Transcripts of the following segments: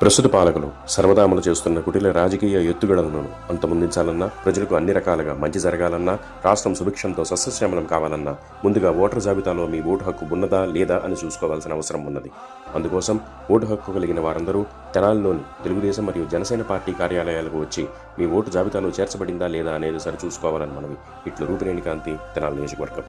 ప్రస్తుత పాలకులు సర్వదా అమలు చేస్తున్న కుటిల రాజకీయ ఎత్తుగడలను అంతమొందించాలన్నా ప్రజలకు అన్ని రకాలుగా మంచి జరగాలన్నా రాష్ట్రం సుభిక్షంతో సస్యశ్యామలం కావాలన్నా ముందుగా ఓటర్ జాబితాలో మీ ఓటు హక్కు ఉన్నదా లేదా అని చూసుకోవాల్సిన అవసరం ఉన్నది. అందుకోసం ఓటు హక్కు కలిగిన వారందరూ తెనాలిలోని తెలుగుదేశం మరియు జనసేన పార్టీ కార్యాలయాలకు వచ్చి మీ ఓటు జాబితాలో చేర్చబడిందా లేదా అనేది సరిచూసుకోవాలని మనవి. ఇట్లు రూపిరేణి కాంతి తెనాలి నియోజకవర్గం.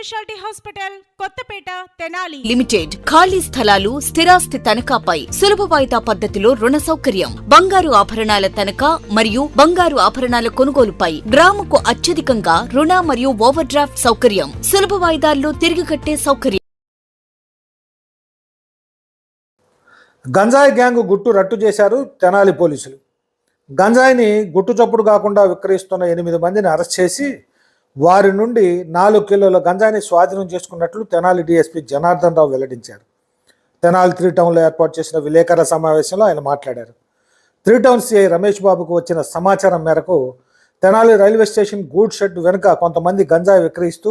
Speciality hospital Kothapeta Tenali. Limited. ఖాళీ స్థలాలు స్థిరాస్తి తనఖాపై సులభ వాయిదా పద్ధతిలో రుణ సౌకర్యం. బంగారు ఆభరణాల తనఖా మరియు బంగారు ఆభరణాల కొనుగోలుపై గ్రాముకు అత్యధికంగా రుణ మరియు ఓవర్ డ్రాఫ్ట్ సౌకర్యం. సులభ వాయిదాల్లో తిరిగి కట్టే సౌకర్యం. గంజాయి గ్యాంగ్ గుట్టు రట్టు చేశారు తెనాలి పోలీసులు. గంజాయిని గుట్టు చప్పుడు కాకుండా విక్రయిస్తున్న ఎనిమిది మందిని అరెస్ట్ చేసి వారి నుండి నాలుగు కిలోల గంజాయిని స్వాధీనం చేసుకున్నట్లు తెనాలి డీఎస్పీ జనార్దన్ రావు వెల్లడించారు. తెనాలి త్రీ టౌన్లో ఏర్పాటు చేసిన విలేకరుల సమావేశంలో ఆయన మాట్లాడారు. త్రీ టౌన్ సిఐ రమేష్ బాబుకు వచ్చిన సమాచారం మేరకు Tenali railway station good shed వెనుక కొంతమంది గంజాయి విక్రయిస్తూ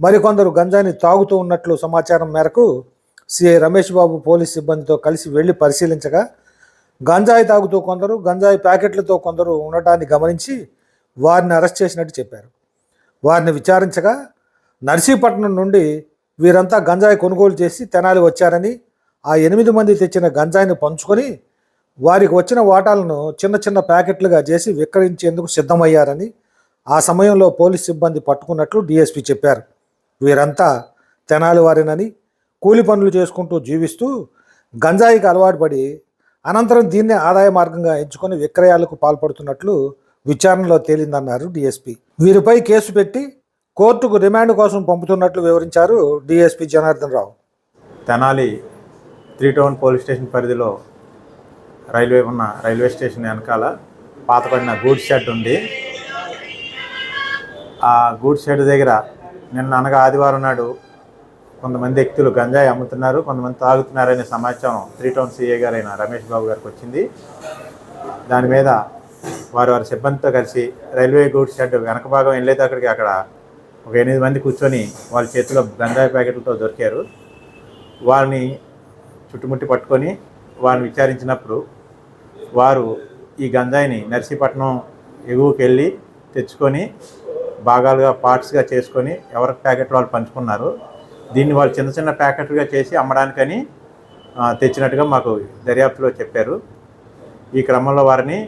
మరికొందరు గంజాయిని తాగుతూ ఉన్నట్లు సమాచారం మేరకు సిఐ రమేష్ బాబు పోలీస్ సిబ్బందితో కలిసి వెళ్ళి పరిశీలించగా గంజాయి తాగుతూ కొందరు గంజాయి ప్యాకెట్లతో కొందరు ఉండటాన్ని గమనించి వారిని అరెస్ట్ చేసినట్టు చెప్పారు. వారిని విచారించగా నర్సీపట్నం నుండి వీరంతా గంజాయి కొనుగోలు చేసి తెనాలి వచ్చారని ఆ ఎనిమిది మంది తెచ్చిన గంజాయిని పంచుకొని వారికి వచ్చిన వాటాలను చిన్న చిన్న ప్యాకెట్లుగా చేసి విక్రయించేందుకు సిద్ధమయ్యారని ఆ సమయంలో పోలీస్ సిబ్బంది పట్టుకున్నట్లు డీఎస్పీ చెప్పారు. వీరంతా తెనాలి వారినని కూలి పనులు చేసుకుంటూ జీవిస్తూ గంజాయికి అలవాటు పడి అనంతరం దీన్నే ఆదాయ మార్గంగా ఎంచుకొని విక్రయాలకు పాల్పడుతున్నట్లు విచారణలో తేలిందన్నారు డీఎస్పీ. వీరిపై కేసు పెట్టి కోర్టుకు రిమాండ్ కోసం పంపుతున్నట్లు వివరించారు DSP Janardhan Rao. Tenali three town police station పరిధిలో రైల్వే ఉన్న రైల్వే స్టేషన్ వెనకాల పాతపడిన గూడ్స్ షెడ్ ఉంది. ఆ గూడ్స్ షెడ్ దగ్గర నిన్న అనగా ఆదివారం నాడు కొంతమంది వ్యక్తులు గంజాయి అమ్ముతున్నారు కొంతమంది తాగుతున్నారనే సమాచారం త్రీ టౌన్ సీఏ గారైన రమేష్ బాబు గారికి వచ్చింది. దాని మీద వారు వారి సిబ్బందితో కలిసి రైల్వే గూడ్స్ షెడ్ వెనక భాగం వెళ్ళేది అక్కడికి అక్కడ ఒక ఎనిమిది మంది కూర్చొని వాళ్ళ చేతిలో గంజాయి ప్యాకెట్లతో దొరికారు. వారిని చుట్టుముట్టి పట్టుకొని వారిని విచారించినప్పుడు వారు ఈ గంజాయిని నర్సీపట్నం ఎగువకి వెళ్ళి తెచ్చుకొని భాగాలుగా పార్ట్స్గా చేసుకొని ఎవరికి ప్యాకెట్ వాళ్ళు పంచుకున్నారు. దీన్ని వాళ్ళు చిన్న చిన్న ప్యాకెట్లుగా చేసి అమ్మడానికని తెచ్చినట్టుగా మాకు దర్యాప్తులో చెప్పారు. ఈ క్రమంలో వారిని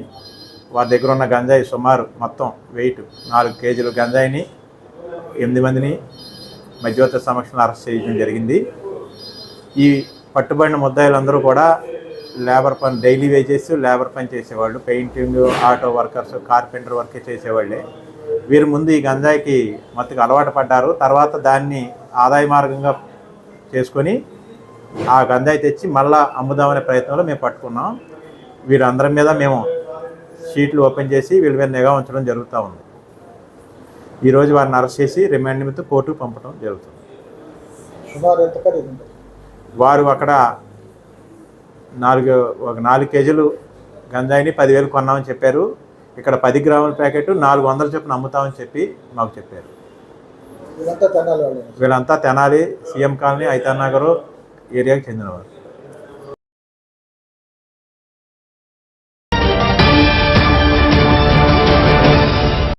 వారి దగ్గర ఉన్న గంజాయి సుమారు మొత్తం వెయిట్ నాలుగు కేజీలు గంజాయిని ఎనిమిది మందిని మధ్యవర్తి సమక్షంలో అరెస్ట్ చేయడం జరిగింది. ఈ పట్టుబడిన ముద్దాయిలందరూ కూడా లేబర్ పని డైలీ వేజెస్ లేబర్ పని చేసేవాళ్ళు painting auto workers carpenter work చేసేవాళ్ళే. వీరు ముందు ఈ గంజాయికి మత్తుకు అలవాటు పడ్డారు. తర్వాత దాన్ని ఆదాయ మార్గంగా చేసుకొని ఆ గంజాయి తెచ్చి మళ్ళా అమ్ముదామనే ప్రయత్నంలో మేము పట్టుకున్నాం. వీరందరి మీద మేము షీట్లు ఓపెన్ చేసి వీళ్ళ మీద నిఘా ఉంచడం జరుగుతూ ఉంది. ఈరోజు వారిని అరెస్ట్ చేసి రిమాండ్ నిమిత్తం కోర్టుకు పంపడం జరుగుతుంది? వారు అక్కడ నాలుగు ఒక నాలుగు కేజీలు గంజాయిని పదివేలు కొన్నామని చెప్పారు. ఇక్కడ పది గ్రాముల ప్యాకెట్ నాలుగు వందల చొప్పున అమ్ముతామని చెప్పి మాకు చెప్పారు. వీళ్ళంతా తెనాలి వాళ్ళే. వీళ్ళంతా తెనాలి. సీఎం కాలనీ ఐతానగర్ ఏరియాకి చెందినవారు.